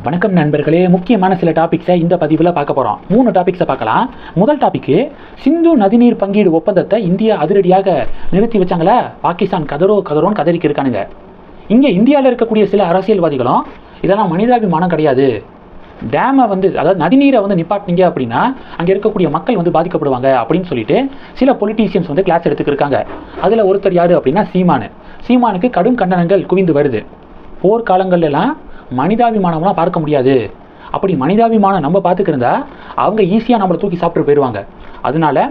வணக்கம் நண்பர்களே முக்கியமான சில டாபிக்ஸை இந்த பதிவில் பார்க்க போகிறோம் மூணு டாபிக்ஸை பார்க்கலாம். முதல் டாபிக்கு சிந்து நதிநீர் பங்கீடு ஒப்பந்தத்தை இந்தியா அதிரடியாக நிறுத்தி வச்சாங்களா? பாகிஸ்தான் கதரோ கதரோன்னு கதறிக்கு இருக்கானுங்க. இங்கே இந்தியாவில் இருக்கக்கூடிய சில அரசியல்வாதிகளும் இதெல்லாம் மனிதாபிமானம் கிடையாது. டேமை வந்து அதாவது நதிநீரை வந்து நிப்பாட்டினீங்க அப்படின்னா அங்கே இருக்கக்கூடிய மக்கள் வந்து பாதிக்கப்படுவாங்க அப்படின்னு சொல்லிட்டு சில பொலிட்டீஷியன்ஸ் வந்து கிளாஸ் எடுத்துக்கிருக்காங்க அதில் ஒருத்தர் யார் அப்படின்னா சீமானு. சீமானுக்கு கடும் கண்டனங்கள் குவிந்து வருது. போர்க்காலங்கள்லாம் மனிதாபிமானம்லாம் பார்க்க முடியாது. அப்படி மனிதாபிமானம் நம்ம பார்த்துக்கிருந்தா அவங்க ஈஸியாக நம்மளை தூக்கி சாப்பிட்டு போயிடுவாங்க அதனால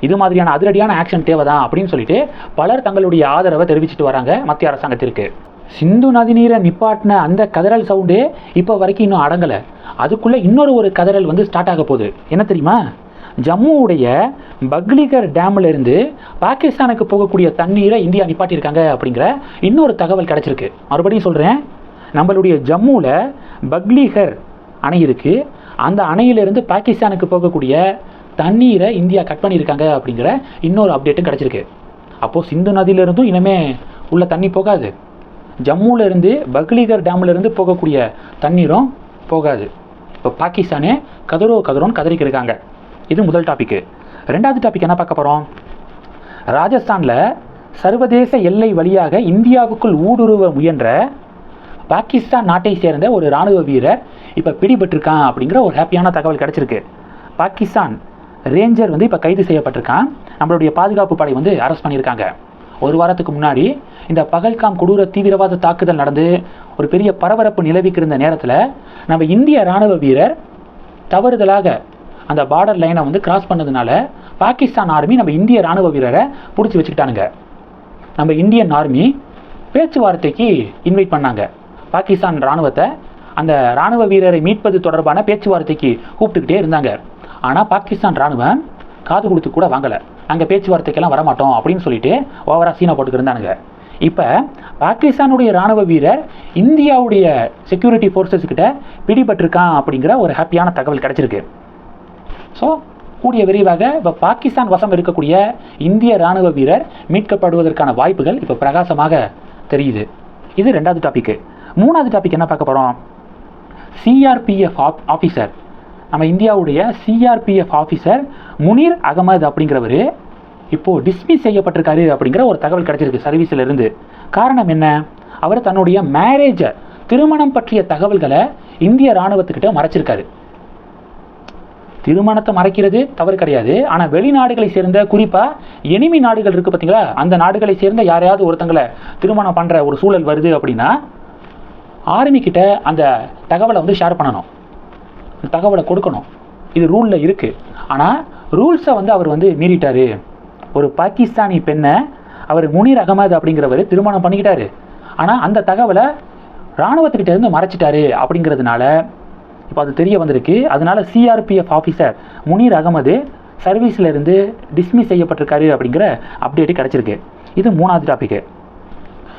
இது மாதிரியான அதிரடியான ஆக்ஷன் தேவைதான் அப்படின்னு சொல்லிட்டு பலர் தங்களுடைய ஆதரவை தெரிவிச்சுட்டு வராங்க மத்திய அரசாங்கத்திற்கு. சிந்து நதிநீரை நிப்பாட்டின அந்த கதறல் சவுண்டு இப்போ வரைக்கும் இன்னும் அடங்கலை. அதுக்குள்ளே இன்னொரு ஒரு கதறல் வந்து ஸ்டார்ட் ஆக போகுது. என்ன தெரியுமா? ஜம்முவுடைய பக்லிகர் டேம்ல இருந்து பாகிஸ்தானுக்கு போகக்கூடிய தண்ணீரை இந்தியா நிப்பாட்டியிருக்காங்க அப்படிங்கிற இன்னொரு தகவல் கிடச்சிருக்கு. மறுபடியும் சொல்கிறேன் நம்மளுடைய ஜம்முவில் பக்லிகர் அணை இருக்குது அந்த அணையிலிருந்து பாகிஸ்தானுக்கு போகக்கூடிய தண்ணீரை இந்தியா கட் பண்ணியிருக்காங்க அப்படிங்கிற இன்னொரு அப்டேட்டும் கிடச்சிருக்கு. அப்போது சிந்து நதியிலிருந்தும் இனிமே உள்ள தண்ணி போகாது. ஜம்முலேருந்து பக்லிகர் டேம்லேருந்து போகக்கூடிய தண்ணீரும் போகாது. இப்போ பாகிஸ்தானே கதரோ கதரோன்னு கதறிக்கு இருக்காங்க இது முதல் டாபிக்கு ரெண்டாவது டாபிக் என்ன பார்க்க போகிறோம் ராஜஸ்தானில் சர்வதேச எல்லை வழியாக இந்தியாவுக்குள் ஊடுருவ முயன்ற பாகிஸ்தான் நாட்டை சேர்ந்த ஒரு ராணுவ வீரர் இப்போ பிடிபட்டிருக்கான் அப்படிங்கிற ஒரு ஹாப்பியான தகவல் கிடச்சிருக்கு. பாகிஸ்தான் ரேஞ்சர் வந்து இப்போ கைது செய்யப்பட்டிருக்கான். நம்மளுடைய பாதுகாப்பு படை வந்து அரெஸ்ட் பண்ணியிருக்காங்க. ஒரு வாரத்துக்கு முன்னாடி இந்த பகல்காம் கொடூர தீவிரவாத தாக்குதல் நடந்து ஒரு பெரிய பரபரப்பு நிலவிக்கு இருந்த நேரத்தில் நம்ம இந்திய ராணுவ வீரர் தவறுதலாக அந்த பார்டர் லைனை வந்து கிராஸ் பண்ணதுனால பாகிஸ்தான் ஆர்மி நம்ம இந்திய ராணுவ வீரரை பிடிச்சி வச்சுக்கிட்டானுங்க. நம்ம இந்தியன் ஆர்மி பேச்சுவார்த்தைக்கு இன்வைட் பண்ணாங்க. பாகிஸ்தான் ராணுவத்தை அந்த ராணுவ வீரரை மீட்பது தொடர்பான பேச்சுவார்த்தைக்கு கூப்பிட்டுக்கிட்டே இருந்தாங்க. ஆனால் பாகிஸ்தான் ராணுவம் காது கொடுத்து கூட வாங்கலை. நாங்கள் பேச்சுவார்த்தைக்கெல்லாம் வரமாட்டோம் அப்படின்னு சொல்லிட்டு ஓவராக சீனை போட்டுக்கிட்டு இருந்தானுங்க. இப்போ பாகிஸ்தானுடைய ராணுவ வீரர் இந்தியாவுடைய செக்யூரிட்டி ஃபோர்ஸஸ் கிட்ட பிடிபட்டிருக்கான் அப்படிங்கிற ஒரு ஹாப்பியான தகவல் கிடைச்சிருக்கு. ஸோ கூடிய விரைவாக இப்போ பாகிஸ்தான் வசம் இருக்கக்கூடிய இந்திய ராணுவ வீரர் மீட்கப்படுவதற்கான வாய்ப்புகள் இப்போ பிரகாசமாக தெரியுது. இது ரெண்டாவது டாப்பிக்கு மூணாவது டாபிக் என்ன பார்க்க போகிறோம் சிஆர்பிஎஃப் ஆஃபீஸர் நம்ம இந்தியாவுடைய சிஆர்பிஎஃப் ஆஃபீஸர் முனீர் அகமது அப்படிங்கிறவர் இப்போது டிஸ்மிஸ் செய்யப்பட்டிருக்காரு அப்படிங்கிற ஒரு தகவல் கிடச்சிருக்கு சர்வீஸில் இருந்து. காரணம் என்ன? அவர் தன்னுடைய மேரேஜை திருமணம் பற்றிய தகவல்களை இந்திய இராணுவத்துக்கிட்ட மறைச்சிருக்காரு. திருமணத்தை மறைக்கிறது தவறு கிடையாது. ஆனால் வெளிநாடுகளை சேர்ந்த குறிப்பாக எனிமி நாடுகள் இருக்குது பார்த்தீங்களா அந்த நாடுகளை சேர்ந்த யாரையாவது ஒருத்தங்களை திருமணம் பண்ணுற ஒரு சூழல் வருது அப்படின்னா ஆர்மிக்கிட்ட அந்த தகவலை வந்து ஷேர் பண்ணணும். தகவலை கொடுக்கணும். இது ரூலில் இருக்குது ஆனால் ரூல்ஸை வந்து அவர் வந்து மீறிட்டார். ஒரு பாகிஸ்தானி பெண்ணை அவர் முனீர் அகமது அப்படிங்கிறவர் திருமணம் பண்ணிக்கிட்டாரு. ஆனால் அந்த தகவலை இராணுவத்துக்கிட்ட இருந்து மறைச்சிட்டாரு அப்படிங்கிறதுனால இப்போ அது தெரிய வந்திருக்கு. அதனால சிஆர்பிஎஃப் ஆஃபீஸர் முனீர் அகமது சர்வீஸில் இருந்து டிஸ்மிஸ் செய்யப்பட்டிருக்காரு அப்படிங்கிற அப்டேட்டு கிடச்சிருக்கு. இது மூணாவது டாபிக்கு